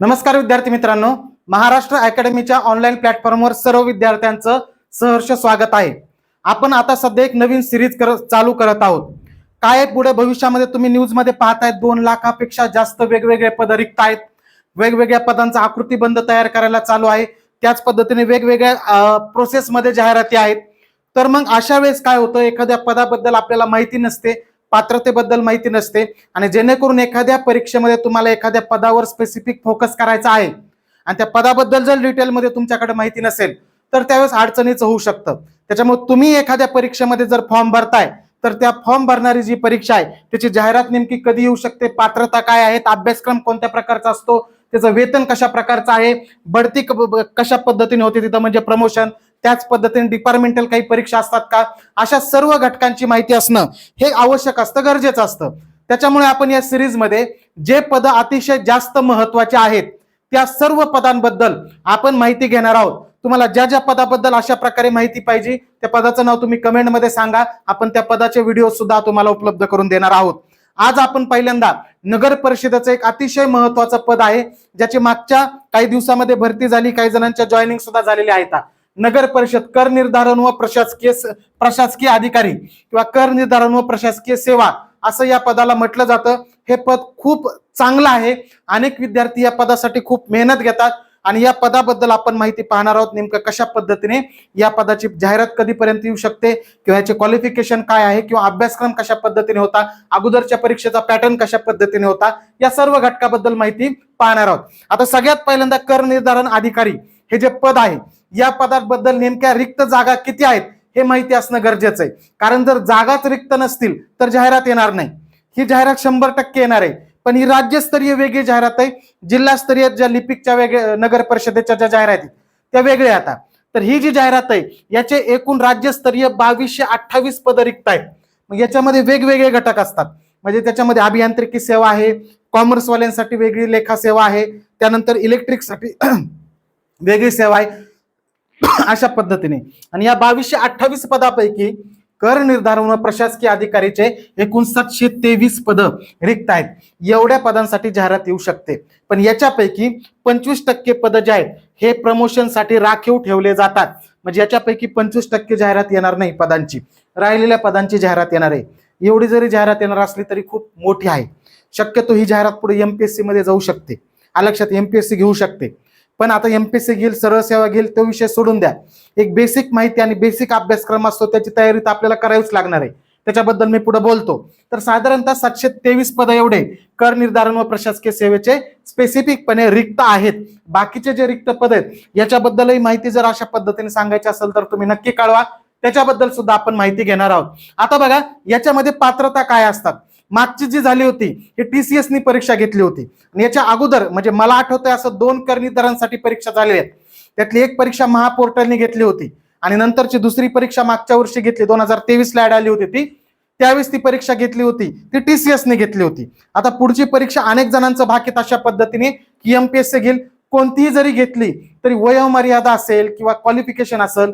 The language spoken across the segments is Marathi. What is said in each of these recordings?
नमस्कार विद्यार्थी मित्रांनो महाराष्ट्र अकॅडमीच्या ऑनलाईन प्लॅटफॉर्मवर सर्व विद्यार्थ्यांचं सहर्ष स्वागत आहे. आपण आता सध्या एक नवीन सिरीज कर चालू करत आहोत. काय पुढे भविष्यामध्ये तुम्ही न्यूजमध्ये पाहतायत दोन लाखापेक्षा जास्त वेगवेगळे पद रिक्त आहेत. वेगवेगळ्या पदांचा आकृतीबंध तयार करायला चालू आहे. त्याच पद्धतीने वेगवेगळ्या प्रोसेसमध्ये जाहिराती आहेत. तर मग अशा वेळेस काय होतं? एखाद्या पदाबद्दल आपल्याला माहिती नसते. पात्रतेबद्दल माहिती नसते आणि जेणेकरून एखाद्या परीक्षेमध्ये तुम्हाला एखाद्या पदावर स्पेसिफिक फोकस करायचा आहे आणि त्या पदाबद्दल जर डिटेलमध्ये तुमच्याकडे माहिती नसेल तर त्यावेळेस अडचणीचं होऊ शकतं. त्याच्यामुळे तुम्ही एखाद्या परीक्षेमध्ये जर फॉर्म भरताय तर त्या फॉर्म भरणारी जी परीक्षा आहे त्याची जाहिरात नेमकी कधी येऊ शकते पात्रता काय आहेत अभ्यासक्रम कोणत्या प्रकारचा असतो त्याचं वेतन कशा प्रकारचं आहे बढती कशा पद्धतीने होते तिथं म्हणजे प्रमोशन त्याच पद्धतीने डिपार्टमेंटल काही परीक्षा असतात का? अशा सर्व घटकांची माहिती असणं हे आवश्यक असतं गरजेचं असतं. त्याच्यामुळे आपण या सिरीजमध्ये जे पद अतिशय जास्त महत्त्वाचे आहेत त्या सर्व पदांबद्दल आपण माहिती घेणार आहोत. तुम्हाला ज्या ज्या पदाबद्दल अशा प्रकारे माहिती पाहिजे त्या पदाचं नाव तुम्ही कमेंटमध्ये सांगा. आपण त्या पदाचे व्हिडिओ सुद्धा तुम्हाला उपलब्ध करून देणार आहोत. आज आपण पहिल्यांदा नगर परिषदेचं एक अतिशय महत्वाचं पद आहे ज्याची मागच्या काही दिवसामध्ये भरती झाली काही जणांच्या जॉईनिंग सुद्धा झालेल्या आहेत. नगर परिषद कर निर्धारण व प्रशासकीय स- प्रशासकीय अधिकारी किंवा कर निर्धारण व प्रशासकीय सेवा असं या पदाला म्हटलं जातं. हे पद खूप चांगलं आहे. अनेक विद्यार्थी या पदासाठी खूप मेहनत घेतात आणि या पदाबद्दल आपण माहिती पाहणार आहोत नेमकं कशा पद्धतीने या पदाची जाहिरात कधीपर्यंत येऊ शकते किंवा याचे क्वालिफिकेशन काय आहे किंवा अभ्यासक्रम कशा पद्धतीने होता अगोदरच्या परीक्षेचा पॅटर्न कशा पद्धतीने होता या सर्व घटकाबद्दल माहिती पाहणार आहोत. आता सगळ्यात पहिल्यांदा कर निर्धारण अधिकारी हे जे पद आहे या पदाबद्दल नेमक्या रिक्त जागा किती आहेत हे माहिती असणं गरजेचं आहे. कारण जर जागाच रिक्त नसतील तर जाहिरात येणार नाही. ही जाहिरात शंभर टक्के येणार आहे. पण ही राज्यस्तरीय वेगळी जाहिरात आहे. जिल्हास्तरीय ज्या लिपिकच्या वेगळ्या नगर परिषदेच्या ज्या जाहिराती त्या वेगळ्या आता. तर ही जी जाहिरात आहे याचे एकूण राज्यस्तरीय बावीसशे अठ्ठावीस पद रिक्त आहेत. मग याच्यामध्ये वेगवेगळे घटक असतात. म्हणजे त्याच्यामध्ये अभियांत्रिकी सेवा आहे कॉमर्सवाल्यांसाठी वेगळी लेखा सेवा आहे त्यानंतर इलेक्ट्रिकसाठी वेगळी सेवा आहे. अशा पद्धतीने. आणि या बावीसशे अठ्ठावीस पदापैकी कर निर्धारण व प्रशासकीय अधिकारीचे एकूण सातशे तेवीस पद रिक्त आहेत. एवढ्या पदांसाठी जाहिरात येऊ शकते. पण याच्यापैकी पंचवीस टक्के पद जे आहेत हे प्रमोशनसाठी राखीव ठेवले जातात. म्हणजे याच्यापैकी पंचवीस टक्के जाहिरात येणार नाही पदांची. राहिलेल्या पदांची जाहिरात येणार आहे. एवढी जरी जाहिरात येणार असली तरी खूप मोठी आहे. शक्यतो ही जाहिरात पुढे एमपीएससी मध्ये जाऊ शकते. आलक्षात एमपीएससी घेऊ शकते. पण आता एमपीएससी घेईल सरळ सेवा घेईल तो विषय सोडून द्या. एक बेसिक माहिती आणि बेसिक अभ्यासक्रम असतो त्याची तयारी तर आपल्याला करावीच लागणार आहे. त्याच्याबद्दल मी पुढे बोलतो. तर साधारणतः सातशे तेवीस पद एवढे कर निर्धारण व प्रशासकीय सेवेचे स्पेसिफिकपणे रिक्त आहेत. बाकीचे जे रिक्त पद आहेत याच्याबद्दलही माहिती जर अशा पद्धतीने सांगायची असेल तर तुम्ही नक्की कळवा. त्याच्याबद्दल सुद्धा आपण माहिती घेणार आहोत. आता बघा याच्यामध्ये पात्रता काय असतात? मागची जी झाली होती ही टीसीएसनी परीक्षा घेतली होती. आणि याच्या अगोदर म्हणजे मला आठवतंय असं दोन कर्णीदारांसाठी परीक्षा झालेल्या आहेत. त्यातली एक परीक्षा महापोर्टलने घेतली होती आणि नंतरची दुसरी परीक्षा मागच्या वर्षी घेतली दोन हजार तेवीस ला ऍड आली होती ती. त्यावेळेस ती परीक्षा घेतली होती ती टीसीएस ने घेतली होती. आता पुढची परीक्षा अनेक जणांचं भाकीत अशा पद्धतीने की एमपीएससी घेईल कोणतीही जरी घेतली तरी वयोमर्यादा असेल किंवा क्वालिफिकेशन असेल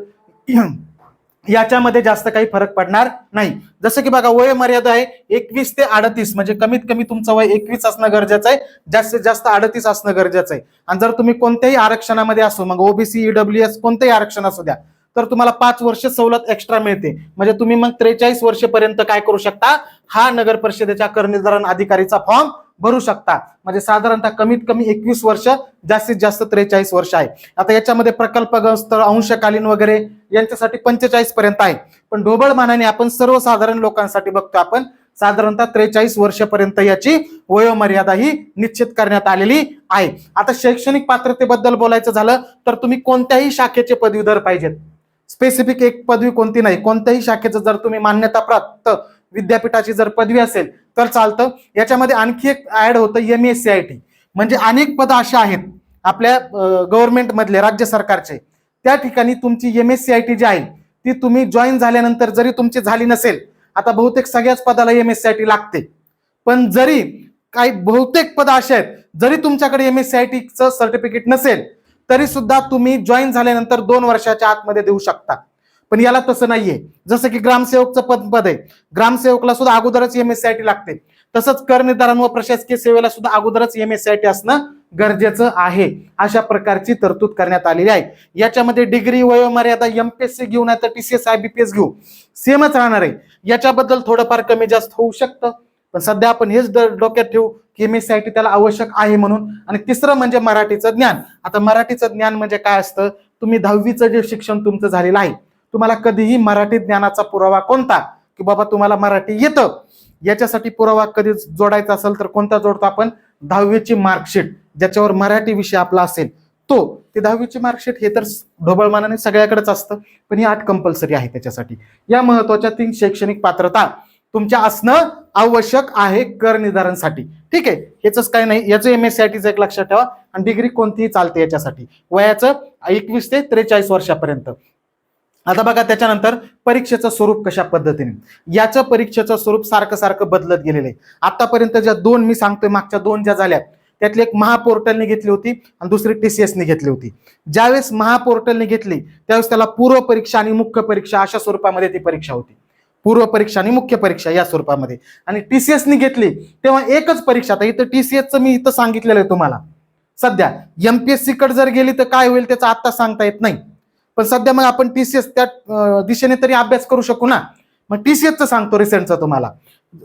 याच्यामध्ये जास्त काही फरक पडणार नाही. जसं की बघा वय मर्यादा आहे एकवीस ते अडतीस. म्हणजे कमीत कमी तुमचं वय एकवीस असणं गरजेचं आहे. जास्तीत जास्त अडतीस असणं गरजेचं आहे. आणि जर तुम्ही कोणत्याही आरक्षणामध्ये असो मग ओबीसी ईडब्ल्यू एस कोणतंही आरक्षण असू द्या तर तुम्हाला पाच वर्ष सवलत एक्स्ट्रा मिळते. म्हणजे तुम्ही मग त्रेचाळीस वर्षपर्यंत काय करू शकता? हा नगर परिषदेच्या कर अधिकारीचा फॉर्म भरू शकता. म्हणजे साधारणतः कमीत कमी एकवीस वर्ष जास्तीत जास्त त्रेचाळीस वर्ष आहे. आता याच्यामध्ये प्रकल्पग्रस्त अंशकालीन वगैरे यांच्यासाठी पंचेचाळीस पर्यंत आहे. पण ढोबळ मानाने आपण सर्वसाधारण लोकांसाठी बघतो आपण साधारणतः त्रेचाळीस वर्षपर्यंत याची वयोमर्यादा ही निश्चित करण्यात आलेली आहे. आता शैक्षणिक पात्रतेबद्दल बोलायचं झालं तर तुम्ही कोणत्याही शाखेचे पदवीधर पाहिजेत. स्पेसिफिक एक पदवी कोणती नाही कोणत्याही शाखेचं जर तुम्ही मान्यता प्राप्त विद्यापीठाची जर पदवी असेल तर चालतं. याच्यामध्ये आणखी एक ऍड होतं M S C I T म्हणजे अनेक पद अशा आहेत आपल्या गव्हर्नमेंटमधले राज्य सरकारचे. त्या ठिकाणी तुमची M S C I T जी आहे ती तुम्ही जॉईन झाल्यानंतर जरी तुमची झाली नसेल आता बहुतेक सगळ्याच पदाला M S C I T लागते. पण जरी काही बहुतेक पद असे आहेत जरी तुमच्याकडे एम एस सी आय टीचं सर्टिफिकेट नसेल तरी सुद्धा तुम्ही जॉईन झाल्यानंतर दोन वर्षाच्या आतमध्ये देऊ शकता. पण याला तसं नाहीये. जसं की ग्रामसेवकचं पद पद आहे. ग्रामसेवकला सुद्धा अगोदरच M S C I T लागते. तसंच कर निर्धारण व प्रशासकीय सेवेला सुद्धा अगोदरच M S C I T असणं गरजेचं आहे. अशा प्रकारची तरतूद करण्यात आलेली आहे. याच्यामध्ये डिग्री वयोमर्यादा सी घेऊ नाही तर T C S I B P S घेऊ. सेमच राहणार आहे. याच्याबद्दल थोडंफार कमी जास्त होऊ शकतं. पण सध्या आपण हेच ड- डोक्यात ठेवू की M S C I T त्याला आवश्यक आहे म्हणून. आणि तिसरं म्हणजे मराठीचं ज्ञान. आता मराठीचं ज्ञान म्हणजे काय असतं? तुम्ही दहावीचं जे शिक्षण तुमचं झालेलं आहे तुम्हाला कधीही मराठी ज्ञानाचा पुरावा कोणता? की बाबा तुम्हाला मराठी येतं. याच्यासाठी पुरावा कधी जोडायचा असेल तर कोणता जोडतो आपण? दहावीची मार्कशीट ज्याच्यावर मराठी विषय आपला असेल तो ते दहावीची मार्कशीट हे तर ढोबळमानाने सगळ्याकडेच असतं पण ही आठ कंपल्सरी आहे त्याच्यासाठी. या महत्त्वाच्या तीन शैक्षणिक पात्रता तुमच्या असणं आवश्यक आहे कर निर्धारणसाठी ठीक आहे? याच काय नाही. याचं एम एस सी आय टीचं एक लक्षात ठेवा. आणि डिग्री कोणतीही चालते याच्यासाठी. वयाचं एकवीस ते त्रेचाळीस वर्षापर्यंत. आता बघा त्याच्यानंतर परीक्षेचं स्वरूप कशा पद्धतीने? याचं परीक्षेचं स्वरूप सारखं सारखं बदलत गेलेलं आहे. आतापर्यंत ज्या दोन मी सांगतोय मागच्या दोन ज्या झाल्या त्यातली एक महापोर्टलने घेतली होती आणि दुसरी टीसीएसने घेतली होती. ज्यावेळेस महापोर्टलने घेतली त्यावेळेस त्याला पूर्व परीक्षा आणि मुख्य परीक्षा अशा स्वरूपामध्ये ती परीक्षा होती. पूर्व परीक्षा आणि मुख्य परीक्षा या स्वरूपामध्ये. आणि टीसीएसनी घेतली तेव्हा एकच परीक्षा आता इथं टीसीएसचं मी इथं सांगितलेलं आहे तुम्हाला. सध्या एमपीएससी कडे जर गेली तर काय होईल त्याचं आता सांगता येत नाही. पण सध्या मग आपण टीसीएस त्या दिशेने तरी अभ्यास करू शकू ना? मग टीसीएसचं सांगतो रिसेंटचं तुम्हाला.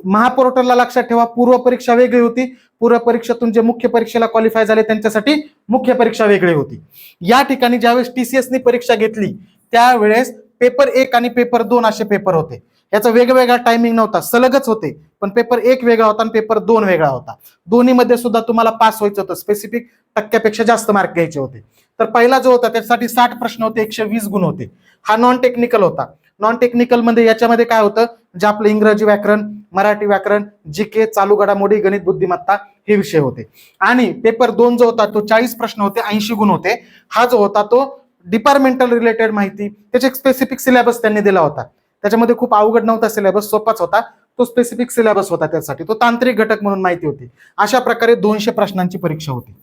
महापोर्टलला लक्षात ठेवा पूर्व परीक्षा वेगळी होती. पूर्व परीक्षेतून जे मुख्य परीक्षेला क्वालिफाय झाले त्यांच्यासाठी मुख्य परीक्षा वेगळी होती. या ठिकाणी ज्यावेळेस टीसीएसनी परीक्षा घेतली त्यावेळेस पेपर एक आणि पेपर दोन असे पेपर होते. याचा वेगवेगळा टायमिंग नव्हता सलगच होते. पण पेपर एक वेगळा होता आणि पेपर दोन वेगळा होता. दोन्हीमध्ये सुद्धा तुम्हाला पास व्हायचं होतं. स्पेसिफिक टक्क्यापेक्षा जास्त मार्क घ्यायचे होते. तर पहिला जो होता त्याच्यासाठी साठ प्रश्न होते एकशे वीस गुण होते. हा नॉन टेक्निकल होता. नॉन टेक्निकलमध्ये याच्यामध्ये काय होतं? जे आपलं इंग्रजी व्याकरण मराठी व्याकरण जी के चालू घडामोडी गणित बुद्धिमत्ता हे विषय होते. आणि पेपर दोन जो होता तो चाळीस प्रश्न होते ऐंशी गुण होते. हा जो होता तो डिपार्टमेंटल रिलेटेड माहिती त्याचे एक स्पेसिफिक सिलेबस त्यांनी दिला होता. त्याच्यामध्ये खूप अवघड नव्हता सिलेबस सोपाच होता. तो स्पेसिफिक सिलेबस होता त्यासाठी. तो तांत्रिक घटक म्हणून माहिती होती. अशा प्रकारे दोनशे प्रश्नांची परीक्षा होती.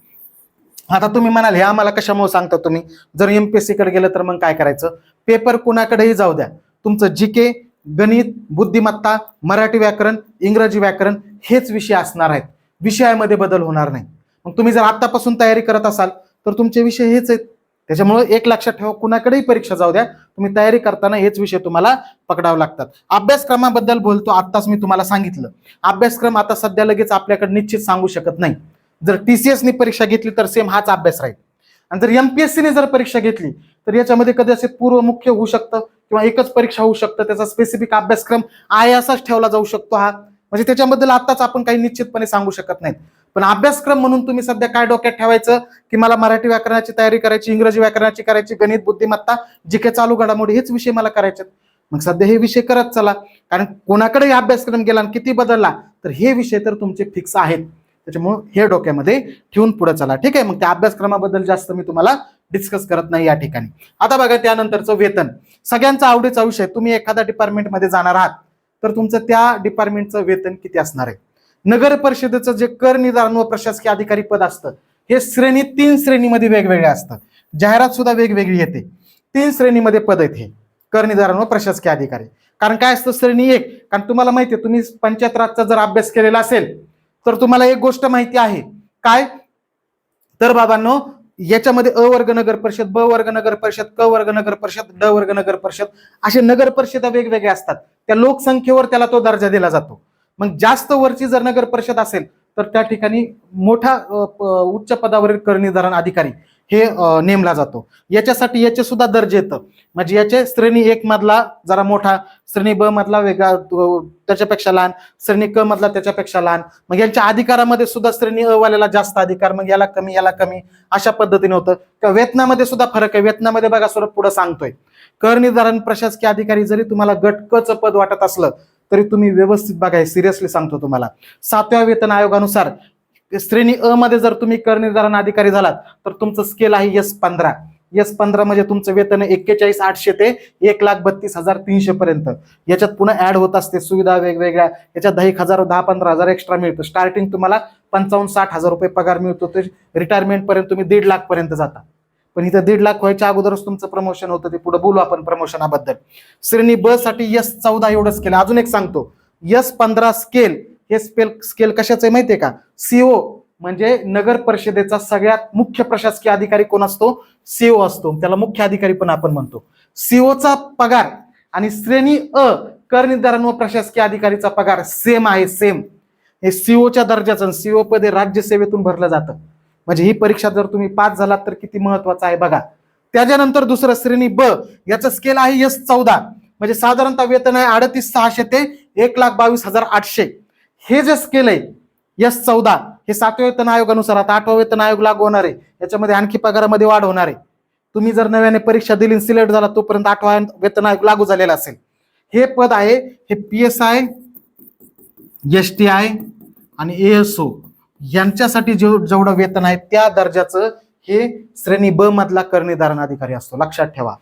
आता तुम्ही म्हणाल हे आम्हाला कशामुळे सांगता तुम्ही? जर एमपीएससी कडे गेलं तर मग काय करायचं? पेपर कुणाकडेही जाऊ द्या. तुमचं जी के गणित बुद्धिमत्ता मराठी व्याकरण इंग्रजी व्याकरण हेच विषय असणार आहेत. विषयामध्ये बदल होणार नाही. मग तुम्ही जर आत्तापासून तयारी करत असाल तर तुमचे विषय हेच आहेत. त्याच्यामुळे एक लक्षात ठेवा कुणाकडेही परीक्षा जाऊ द्या. तुम्ही तयारी करताना हेच विषय तुम्हाला पकडावे लागतात. अभ्यासक्रमाबद्दल बोलतो आत्ताच मी तुम्हाला सांगितलं. अभ्यासक्रम आता सध्या लगेच आपल्याकडे निश्चित सांगू शकत नाही. जर टी सी एसनी परीक्षा घेतली तर सेम हाच अभ्यास राहील. आणि जर एमपीएससीने जर परीक्षा घेतली तर याच्यामध्ये कदाचित पूर्व मुख्य होऊ शकतं किंवा एकच परीक्षा होऊ शकतं? त्याचा स्पेसिफिक अभ्यासक्रम आहे असाच ठेवला जाऊ शकतो हा. म्हणजे त्याच्याबद्दल आताच आपण काही निश्चितपणे सांगू शकत नाहीत. पण अभ्यासक्रम म्हणून तुम्ही सध्या काय डोक्यात ठेवायचं? की मला मराठी व्याकरणाची तयारी करायची इंग्रजी व्याकरणाची करायची गणित बुद्धिमत्ता जी काही चालू घडामोडी हेच विषय मला करायचे मग सध्या हे विषय करत चला. कारण कोणाकडेही अभ्यासक्रम गेला आणि किती बदलला तर हे विषय तर तुमचे फिक्स आहेत. त्याच्यामुळे हे डोक्यामध्ये ठेवून पुढे चला. ठीक आहे? मग त्या अभ्यासक्रमाबद्दल जास्त मी तुम्हाला डिस्कस करत नाही या ठिकाणी. आता बघा त्यानंतरचं वेतन. सगळ्यांचा आवडीचा विषय तुम्ही एखाद्या डिपार्टमेंटमध्ये जाणार आहात तर तुमचं त्या डिपार्टमेंटचं वेतन किती असणार आहे? नगर परिषदेचं जे कर निदान व प्रशासकीय अधिकारी पद असतं हे श्रेणी तीन श्रेणीमध्ये वेगवेगळे असतं. जाहिरात सुद्धा वेगवेगळी येते. तीन श्रेणीमध्ये पद आहेत हे कर निधारण व प्रशासकीय अधिकारी. कारण काय असतं? श्रेणी एक. कारण तुम्हाला माहिती आहे तुम्ही पंचायत राजचा जर अभ्यास केलेला असेल तर तुम्हाला एक गोष्ट माहिती आहे. काय? तर बाबांनो याच्यामध्ये अ वर्ग नगर परिषद ब वर्ग नगर परिषद क वर्ग नगर परिषद ड वर्ग नगर परिषद असे नगर परिषदा वेगवेगळ्या असतात. त्या लोकसंख्येवर त्याला तो दर्जा दिला जातो. मग जास्त वरची जर नगर परिषद असेल तर त्या ठिकाणी मोठा उच्च पदावरील कर अधिकारी हे नेमला जातो. याच्यासाठी याचे सुद्धा दर्जे येतं. म्हणजे याचे श्रेणी एक मधला जरा मोठा श्रेणी ब मधला वेगळा त्याच्यापेक्षा लहान श्रेणी क मधला त्याच्यापेक्षा लहान. मग यांच्या अधिकारामध्ये सुद्धा श्रेणी अ वाल्याला जास्त अधिकार मग याला कमी याला कमी अशा पद्धतीने होतं. किंवा वेतनामध्ये सुद्धा फरक आहे. वेतनामध्ये बघा स्वरूप पुढे सांगतोय. कर निर्धारण प्रशासकीय अधिकारी जरी तुम्हाला गट क पद वाटत असलं तरी तुम्ही व्यवस्थित बघा सिरियसली सांगतो तुम्हाला. सातव्या वेतन आयोगानुसार श्रेणी अ मध्ये जर तुम्ही कर निर्धारण अधिकारी झालात तर तुमचं स्केल आहे यस पंधरा. यस पंधरा म्हणजे तुमचं वेतन एक्केचाळीस आठशे ते एक लाख बत्तीस हजार तीनशे पर्यंत. याच्यात पुन्हा ऍड होत असते सुविधा वेगवेगळ्या. याच्यात दहा एक हजार दहा पंधरा हजार एक्स्ट्रा मिळतं. स्टार्टिंग तुम्हाला पंचावन्न साठ हजार रुपये पगार मिळतो. ते रिटायरमेंट पर्यंत तुम्ही दीड लाख पर्यंत जाता. पण इथं दीड लाख व्हायच्या अगोदरच तुमचं प्रमोशन होतं. ते पुढे बोलू आपण प्रमोशनाबद्दल श्रेणी ब साठी यस चौदा एवढं स्केल अजून एक सांगतो. यस पंधरा स्केल हे स्पेल स्केल कशाचं आहे माहितीये का? सीओ म्हणजे नगर परिषदेचा सगळ्यात मुख्य प्रशासकीय अधिकारी कोण असतो? सीओ असतो. त्याला मुख्य अधिकारी पण आपण म्हणतो. सीओचा पगार आणि श्रेणी अ कर निर्धारण व प्रशासकीय अधिकारीचा पगार सेम आहे सेम हे सीओच्या दर्जाचं सीओ पद हे राज्यसेवेतून भरलं जातं. म्हणजे ही परीक्षा जर तुम्ही पास झालात तर किती महत्वाचं आहे बघा. त्याच्यानंतर दुसरं श्रेणी ब याचं स्केल आहे यस चौदा. म्हणजे साधारणतः वेतन आहे अडतीस सहाशे ते एक लाख बावीस हजार आठशे. हे जे स्केल आहे यस चौदा हे सातव्या वेतन आयोगानुसार आता आठवा वेतन आयोग लागू होणार आहे. याच्यामध्ये आणखी पगारामध्ये वाढ होणार आहे. तुम्ही जर नव्याने परीक्षा दिली सिलेक्ट झाला तोपर्यंत आठवा वेतन आयोग लागू झालेला असेल. हे पद आहे हे P S I S T I आणि एएसओ यांच्यासाठी जेव जेवढं वेतन आहे त्या दर्जाचं हे श्रेणी ब मधला करनिर्धारण अधिकारी असतो. लक्षात ठेवा.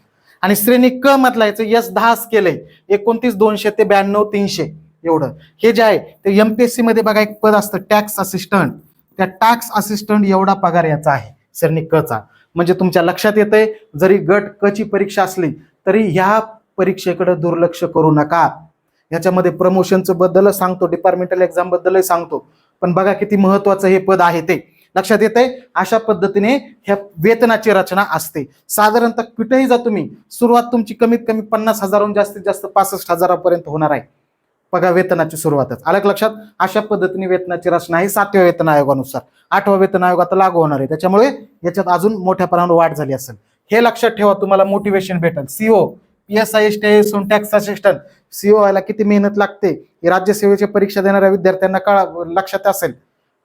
आणि श्रेणी क मधला याचं यस दहा स्केल आहे. एकोणतीस दोनशे ते ब्याण्णव तीनशे. एवढं. हे जे आहे ते एमपीएससी मध्ये बघा एक पद असतं टॅक्स असिस्टंट त्या टॅक्स असिस्टंट एवढा पगार याचा आहे श्रेणी क चा म्हणजे तुमच्या लक्षात येतंय जरी गट क ची परीक्षा असली तरी ह्या परीक्षेकडे दुर्लक्ष करू नका. याच्यामध्ये प्रमोशनचं बद्दल सांगतो डिपार्टमेंटल एक्झाम बद्दलही सांगतो. पण बघा किती महत्वाचं हे पद आहे ते. लक्षात येत आहे अशा पद्धतीने ह्या वेतनाची रचना असते. साधारणतः कुठेही जा तुम्ही सुरुवात तुमची कमीत कमी पन्नास हजाराहून जास्तीत जास्त पासष्ट हजारापर्यंत होणार आहे. बघा वेतनाची सुरुवातच. आलं लक्षात? अशा पद्धतीने वेतनाची रचना आहे. सातव्या वेतन आयोगानुसार. आठवा वेतन आयोग आता लागू होणार आहे. त्याच्यामुळे याच्यात अजून मोठ्या प्रमाणावर वाढ झाली असेल. हे लक्षात ठेवा तुम्हाला मोटिवेशन भेटेल. C O P S I S T tax assistant C O व्हायला किती मेहनत लागते? हे राज्यसेवेची परीक्षा देणाऱ्या विद्यार्थ्यांना कळा लक्षात असेल.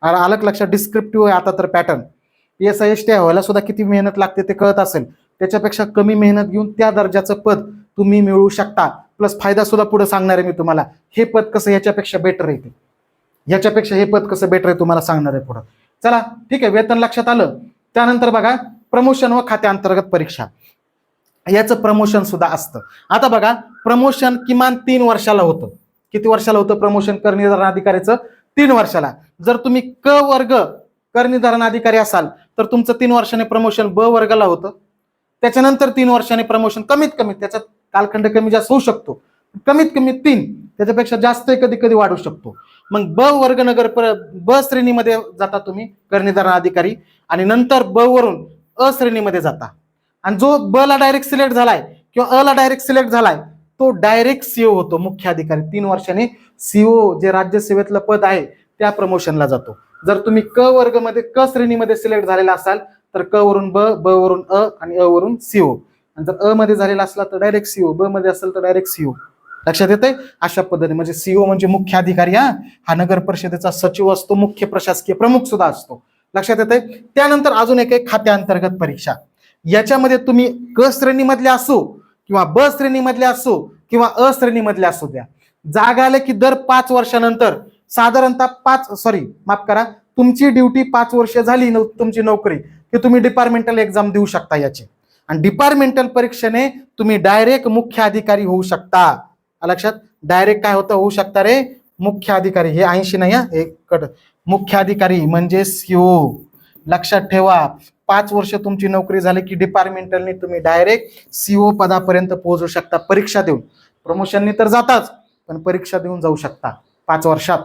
अलग आलं लक्षात? डिस्क्रिप्टिव्ह आहे आता तर pattern P S I S T व्हायला सुद्धा किती मेहनत लागते ते कळत असेल. त्याच्यापेक्षा कमी मेहनत घेऊन त्या दर्जाचं पद तुम्ही मिळवू शकता. प्लस फायदा सुद्धा पुढे सांगणार आहे मी तुम्हाला. हे पद कसं याच्यापेक्षा बेटर आहे ते. ह्याच्यापेक्षा हे पद कसं बेटर आहे तुम्हाला सांगणार आहे पुढं. चला ठीक आहे वेतन लक्षात आलं. त्यानंतर बघा प्रमोशन व खात्याअंतर्गत परीक्षा. याचं प्रमोशन सुद्धा असतं. आता बघा प्रमोशन किमान तीन वर्षाला होतं. किती वर्षाला होतं प्रमोशन करनिर्धारण अधिकाऱ्याचं तीन वर्षाला. जर तुम्ही क वर्ग करनिर्धारण अधिकारी असाल तर तुमचं तीन वर्षाने प्रमोशन ब वर्गाला होतं. त्याच्यानंतर तीन वर्षाने प्रमोशन कमीत कमी त्याच्यात कालखंड कमी जास्त होऊ शकतो. कमीत कमी तीन त्याच्यापेक्षा जास्त कधी कधी वाढू शकतो. मग ब वर्ग नगर ब श्रेणीमध्ये जाता तुम्ही कर्णीधारण अधिकारी. आणि नंतर ब वरून अ श्रेणीमध्ये जाता. आणि जो ब ला डायरेक्ट सिलेक्ट झालाय किंवा अ ला डायरेक्ट सिलेक्ट झालाय तो डायरेक्ट सीओ होतो मुख्य अधिकारी. तीन वर्षांनी सीओ जे राज्यसेवेतलं पद आहे त्या प्रमोशनला जातो. जर तुम्ही क वर्गमध्ये क श्रेणीमध्ये सिलेक्ट झालेला असाल तर क वरून ब ब वरून अ आणि अ वरून सीओ आणि जर अ मध्ये झालेला असला तर डायरेक्ट सीओ ब मध्ये असेल तर डायरेक्ट सीओ लक्षात येते अशा पद्धतीने. म्हणजे सीओ म्हणजे मुख्य अधिकारी हा? हा नगर परिषदेचा सचिव असतो मुख्य प्रशासकीय प्रमुख सुद्धा असतो. लक्षात येते त्यानंतर अजून एक एक खात्याअंतर्गत परीक्षा. याच्यामध्ये तुम्ही क श्रेणीमधले असो किंवा ब श्रेणीमधले असो किंवा अ श्रेणीमधले असू द्या. जाग आले की दर पाच वर्षानंतर साधारणतः पाच सॉरी माफ करा तुमची ड्युटी पाच वर्ष झाली तुमची नोकरी की तुम्ही डिपार्टमेंटल एक्झाम देऊ शकता याची. आणि डिपार्टमेंटल परीक्षेने तुम्ही डायरेक्ट मुख्य अधिकारी होऊ शकता. लक्षात? डायरेक्ट काय होतं? होऊ शकता रे? मुख्य अधिकारी हे ऐंशी नाही हे? कट. मुख्य अधिकारी म्हणजे सीओ लक्षात ठेवा. पाच वर्ष तुमची नोकरी झाली की डिपार्टमेंटलने तुम्ही डायरेक्ट सीओ पदापर्यंत पोहोचू शकता. परीक्षा देऊन. प्रमोशननी तर जाताच पण परीक्षा देऊन जाऊ शकता. पाच वर्षात.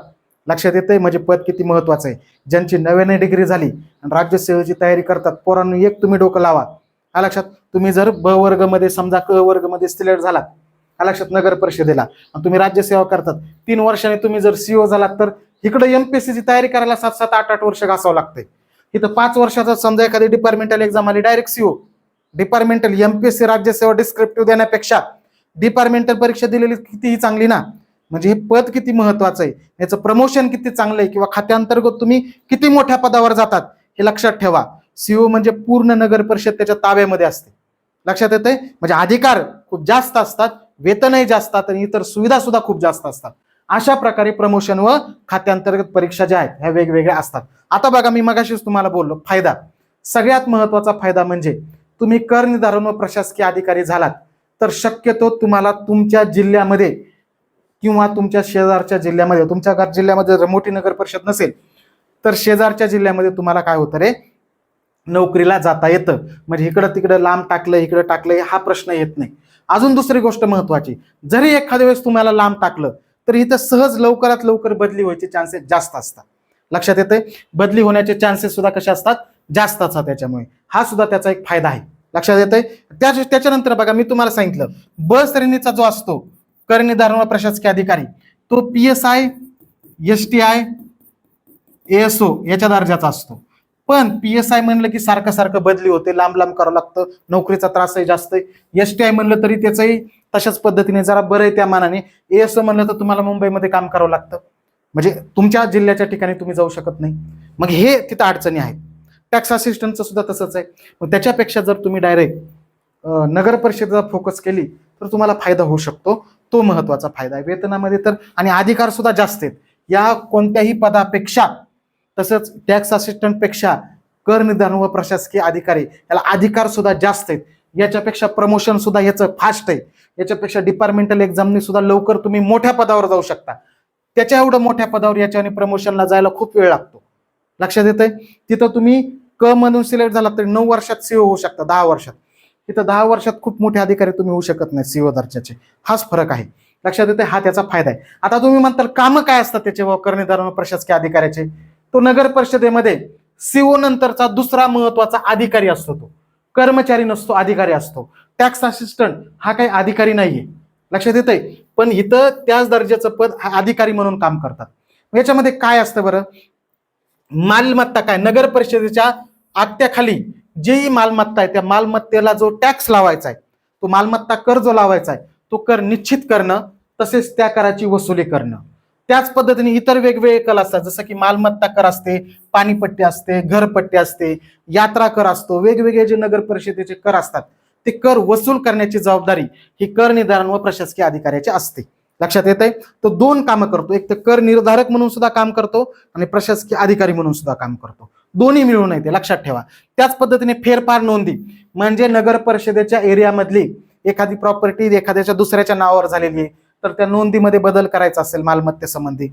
लक्षात येतंय? म्हणजे पद किती महत्वाचं आहे? ज्यांची नव्याने डिग्री झाली आणि राज्यसेवेची तयारी करतात पोरांनी एक तुम्ही डोकं लावा. हा लक्षात. तुम्ही जर ब वर्गमध्ये समजा क वर्गमध्ये सिलेक्ट झालात हा लक्षात नगर परिषदेला. आणि तुम्ही राज्यसेवा करतात. तीन वर्षाने तुम्ही जर सीओ झालात तर इकडे एमपीएससीची तयारी करायला सात सात आठ आठ वर्ष घासावं लागतंय. इथं पाच वर्षाचा समजा एखादी डिपार्टमेंटल एक्झाम आली डायरेक्ट सीओ डिपार्टमेंटल एमपीएससी राज्यसेवा डिस्क्रिप्टिव्ह देण्यापेक्षा डिपार्टमेंटल परीक्षा दिलेली कितीही चांगली ना म्हणजे हे पद किती महत्वाचं आहे याचं प्रमोशन किती चांगलं आहे किंवा खात्यांतर्गत तुम्ही किती मोठ्या पदावर जातात हे लक्षात ठेवा. सीओ म्हणजे पूर्ण नगर परिषद त्याच्या ताब्यामध्ये असते. लक्षात येते म्हणजे अधिकार खूप जास्त असतात वेतनही जास्त आणि इतर सुविधा सुद्धा खूप जास्त असतात. अशा प्रकारे प्रमोशन व खात्यांतर्गत परीक्षा ज्या आहेत ह्या वेगवेगळ्या असतात. आता बघा मी मगाशीच तुम्हाला बोललो फायदा. सगळ्यात महत्त्वाचा फायदा म्हणजे तुम्ही कर निर्धारण व प्रशासकीय अधिकारी झालात तर शक्यतो तुम्हाला तुमच्या जिल्ह्यामध्ये किंवा तुमच्या शेजारच्या जिल्ह्यामध्ये तुमच्या घर जिल्ह्यामध्ये जर मोठी नगर परिषद नसेल तर शेजारच्या जिल्ह्यामध्ये तुम्हाला काय होतं रे? नोकरीला जाता येतं. म्हणजे इकडं तिकडं लांब टाकलं इकडं टाकलं हा प्रश्न येत नाही. अजून दुसरी गोष्ट महत्वाची. जरी एखाद्या वेळेस तुम्हाला लांब टाकलं तर इथं सहज लवकरात लवकर बदली व्हायचे चान्सेस जास्त असतात. लक्षात येते बदली होण्याचे चान्सेस सुद्धा कसे असतात? जास्त असतात त्याच्यामुळे. हा सुद्धा त्याचा एक फायदा आहे. लक्षात येते त्या त्याच्यानंतर बघा मी तुम्हाला सांगितलं. ब श्रेणीचा जो असतो कर निर्धारण व प्रशासकीय अधिकारी तो P S I S T I A S O याच्या दर्जाचा असतो. पण पी एस आय म्हणलं की सारखं सारखं बदली होते लांब लांब करावं लागतं नोकरीचा त्रासही जास्त आहे. एस टी आय म्हणलं तरी त्याचंही तशाच पद्धतीने जरा बरं आहे त्या मानाने. एस म्हणलं तर तुम्हाला मुंबईमध्ये काम करावं लागतं. म्हणजे तुमच्या जिल्ह्याच्या ठिकाणी तुम्ही जाऊ शकत नाही. मग हे तिथं अडचणी आहेत. टॅक्स असिस्टंटचं सुद्धा तसंच आहे. मग त्याच्यापेक्षा जर तुम्ही डायरेक्ट नगर परिषदेचा फोकस केली तर तुम्हाला फायदा होऊ शकतो. तो महत्त्वाचा फायदा आहे. वेतनामध्ये तर आणि अधिकार सुद्धा जास्त आहेत. या कोणत्याही पदापेक्षा तसंच टॅक्स असिस्टंटपेक्षा कर निर्धारण व प्रशासकीय अधिकारी याला अधिकार सुद्धा जास्त आहेत. याच्यापेक्षा प्रमोशन सुद्धा याचं फास्ट आहे. याच्यापेक्षा डिपार्टमेंटल एक्झामनी सुद्धा लवकर तुम्ही मोठ्या पदावर जाऊ शकता. त्याच्या एवढं मोठ्या पदावर याच्याने प्रमोशनला जायला खूप वेळ लागतो. लक्षात येतंय? तिथं तुम्ही क म्हणून सिलेक्ट झाला तरी नऊ वर्षात सीओ होऊ शकता दहा वर्षात. तिथं दहा वर्षात खूप मोठे अधिकारी तुम्ही होऊ शकत नाही सीओ दर्जाचे. हाच फरक आहे. लक्षात येते हा त्याचा फायदा आहे. आता तुम्ही म्हणताल कामं काय असतात त्याचे? व करनिर्धारण व प्रशासकीय अधिकाऱ्याचे? तो नगर परिषदेमध्ये सीओ नंतरचा दुसरा महत्त्वाचा अधिकारी असतो तो. कर्मचारी नसतो अधिकारी असतो. टॅक्स असिस्टंट हा काही अधिकारी नाहीये. लक्षात येतंय? पण इथं त्याच दर्जाचं पद अधिकारी म्हणून काम करतात. याच्यामध्ये काय असतं बरं? मालमत्ता काय? नगर परिषदेच्या आत्याखाली जेही मालमत्ता आहे त्या मालमत्तेला जो टॅक्स लावायचा आहे तो मालमत्ता कर जो लावायचा आहे तो कर निश्चित करणं तसेच त्या कराची वसुली करणं. त्याच पद्धतीने इतर वेगवेगळे कर असतात. जसं की मालमत्ता कर असते पाणीपट्टी असते घरपट्टी असते यात्रा कर असतो वेगवेगळे जे नगर परिषदेचे कर असतात ते कर वसूल करण्याची जबाबदारी ही कर निर्धारण व प्रशासकीय अधिकाऱ्याची असते. लक्षात येत आहे तो दोन कामं करतो. एक तर कर निर्धारक म्हणून सुद्धा काम करतो आणि प्रशासकीय अधिकारी म्हणून सुद्धा काम करतो. दोन्ही मिळून येते. लक्षात ठेवा. त्याच पद्धतीने फेरफार नोंदी म्हणजे नगर परिषदेच्या एरियामधली एखादी प्रॉपर्टी एखाद्याच्या दुसऱ्याच्या नावावर झालेली आहे. तर त्या नोंदीमध्ये बदल करायचा असेल मालमत्तेसंबंधी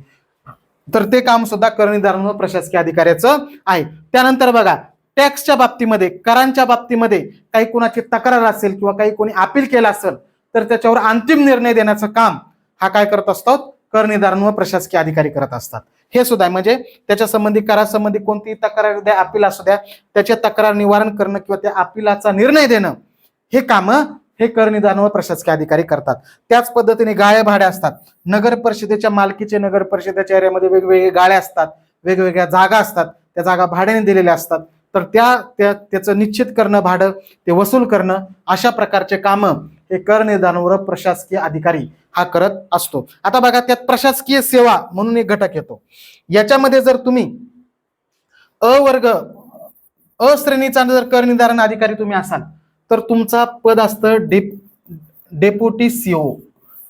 तर ते काम सुद्धा कर व प्रशासकीय अधिकाऱ्याचं आहे. त्यानंतर बघा टॅक्सच्या बाबतीमध्ये करांच्या बाबतीमध्ये काही कोणाची तक्रार असेल किंवा काही कोणी अपील केलं असेल तर त्याच्यावर अंतिम निर्णय देण्याचं काम हा काय करत असतात कर व प्रशासकीय अधिकारी करत असतात. हे सुद्धा आहे. म्हणजे त्याच्या संबंधी करासंबंधी कोणतीही तक्रार द्या अपील असू द्या त्याच्या तक्रार निवारण करणं किंवा त्या अपिलाचा निर्णय देणं हे कामं हे कर निदान व प्रशासकीय अधिकारी करतात. त्याच पद्धतीने गाळ्या भाड्या असतात. नगर परिषदेच्या मालकीचे नगर परिषदेच्या एरियामध्ये वेगवेगळे गाळ्या असतात. वेगवेगळ्या जागा असतात. त्या जागा भाड्याने दिलेल्या असतात. तर त्या त्या त्याचं निश्चित करणं भाडं ते वसूल करणं अशा प्रकारचे कामं हे कर निर्धारण व प्रशासकीय अधिकारी हा करत असतो. आता बघा त्यात प्रशासकीय सेवा म्हणून एक घटक येतो. याच्यामध्ये जर तुम्ही अ वर्ग जर कर निर्धारण अधिकारी तुम्ही असाल तर तुमचा पद असतं डेप डेप्युटी सीओ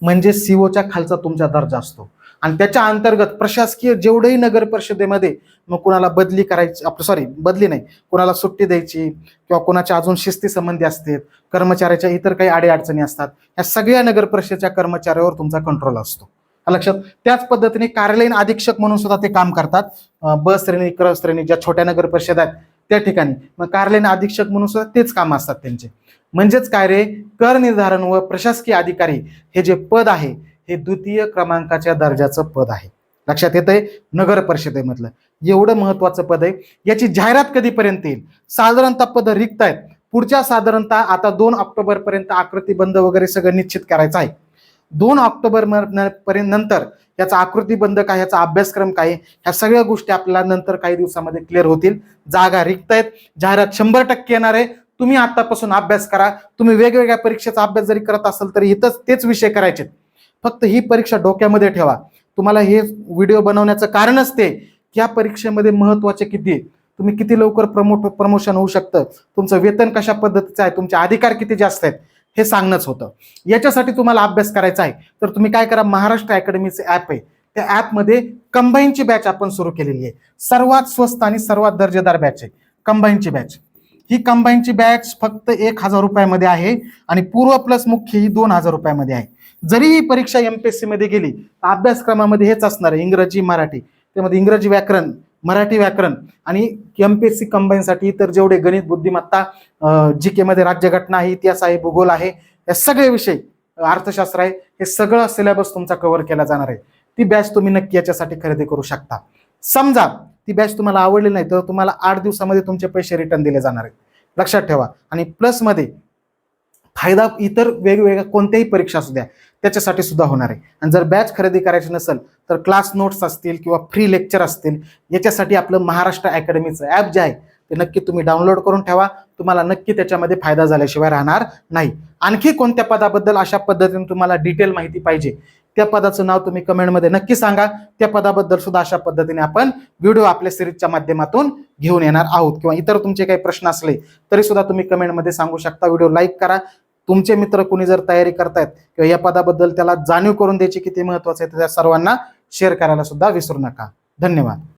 म्हणजे सीओच्या खालचा तुमचा दर्जा असतो. आणि त्याच्या अंतर्गत प्रशासकीय जेवढेही नगर परिषदेमध्ये मग कुणाला बदली करायची आपलं सॉरी बदली नाही. कुणाला सुट्टी द्यायची किंवा कुणाच्या अजून शिस्ती संबंधी असते कर्मचाऱ्याच्या इतर काही अडीअडचणी असतात या सगळ्या नगर परिषदेच्या कर्मचाऱ्यावर तुमचा कंट्रोल असतो. लक्षात? त्याच पद्धतीने कार्यालयीन अधीक्षक म्हणून सुद्धा ते काम करतात. अं, ब श्रेणी क्र श्रेणी ज्या छोट्या नगर परिषद आहेत त्या ठिकाणी. मग कार्यालयीन अधीक्षक म्हणून सुद्धा तेच काम असतात त्यांचे. म्हणजेच काय रे? कर निर्धारण व प्रशासकीय अधिकारी हे जे पद आहे हे द्वितीय क्रमांकाच्या दर्जाचं पद आहे. लक्षात येत आहे नगर परिषदेमधलं. एवढं महत्वाचं पद आहे. याची जाहिरात कधीपर्यंत येईल? साधारणतः पद रिक्त आहेत. पुढच्या साधारणतः आता दोन ऑक्टोबर पर्यंत आकृतीबंध वगैरे सगळं निश्चित करायचं आहे. दोन ऑक्टोबर पर्यंत नंतर याचा आकृतीबंध काय याचा अभ्यासक्रम काय ह्या सगळ्या गोष्टी आपल्याला नंतर काही दिवसामध्ये क्लिअर होतील. जागा रिक्त आहेत. जाहिरात शंभर टक्के येणार आहे. तुम्ही आतापासून अभ्यास करा. तुम्ही वेगवेगळ्या परीक्षेचा अभ्यास जरी करत असाल तरी इथंच तेच विषय करायचे फक्त ही परीक्षा डोक्यामध्ये ठेवा. तुम्हाला हे व्हिडिओ बनवण्याचं कारणच ते की या परीक्षेमध्ये महत्त्वाचे किती आहे तुम्ही किती लवकर प्रमोट प्रमोशन होऊ शकतं? तुमचं वेतन कशा पद्धतीचं आहे? तुमचे अधिकार किती जास्त आहेत? हे सांगणंच होतं. याच्यासाठी तुम्हाला अभ्यास करायचा आहे. तर तुम्ही काय करा महाराष्ट्र अकॅडमीचं ॲप आहे. त्या ॲपमध्ये कंबाईनची बॅच आपण सुरू केलेली आहे. सर्वात स्वस्त आणि सर्वात दर्जेदार बॅच आहे. कंबाईनची बॅच ही कंबाईनची बॅच फक्त एक हजार रुपयामध्ये आहे आणि पूर्व प्लस मुख्य ही दोन हजार रुपयामध्ये आहे. जरी ही परीक्षा एम पी एस सीमध्ये गेली तर अभ्यासक्रमामध्ये हेच असणार आहे. इंग्रजी मराठी. त्यामध्ये इंग्रजी व्याकरण मराठी व्याकरण आणि एम पी एस सी कंबाईनसाठी इतर जेवढे गणित बुद्धिमत्ता जी केमध्ये राज्यघटना आहे इतिहास आहे भूगोल आहे या सगळे विषय अर्थशास्त्र आहे हे सगळं सिलेबस तुमचा कव्हर केला जाणार आहे. ती बॅच तुम्ही नक्की याच्यासाठी खरेदी करू शकता. समजा ती बॅच तुम्हाला आवडली नाही तर तुम्हाला आठ दिवसामध्ये तुमचे पैसे रिटर्न दिले जाणार आहेत. लक्षात ठेवा. आणि प्लसमध्ये फायदा इतर वेगवेगळ्या कोणत्याही परीक्षा असू द्या. त्याच्यासाठी सुद्धा होणार आहे. आणि जर बॅच खरेदी करायची नसेल तर क्लास नोट्स असतील किंवा फ्री लेक्चर असतील याच्यासाठी आपलं महाराष्ट्र अकॅडमीचं ॲप जे आहे ते नक्की तुम्ही डाउनलोड करून ठेवा. तुम्हाला नक्की त्याच्यामध्ये फायदा झाल्याशिवाय राहणार नाही. आणखी कोणत्या पदाबद्दल अशा पद्धतीने तुम्हाला डिटेल माहिती पाहिजे त्या पदाचं नाव तुम्ही कमेंटमध्ये नक्की सांगा. त्या पदाबद्दल सुद्धा अशा पद्धतीने आपण व्हिडिओ आपल्या सिरीजच्या माध्यमातून घेऊन येणार आहोत. किंवा इतर तुमचे काही प्रश्न असले तरी सुद्धा तुम्ही कमेंटमध्ये सांगू शकता. व्हिडिओ लाईक करा. तुमचे मित्र कुणी जर तयारी करतायत किंवा या पदाबद्दल त्याला जाणीव करून द्यायची किती महत्वाचं आहे तर त्या सर्वांना शेअर करायला सुद्धा विसरू नका. धन्यवाद.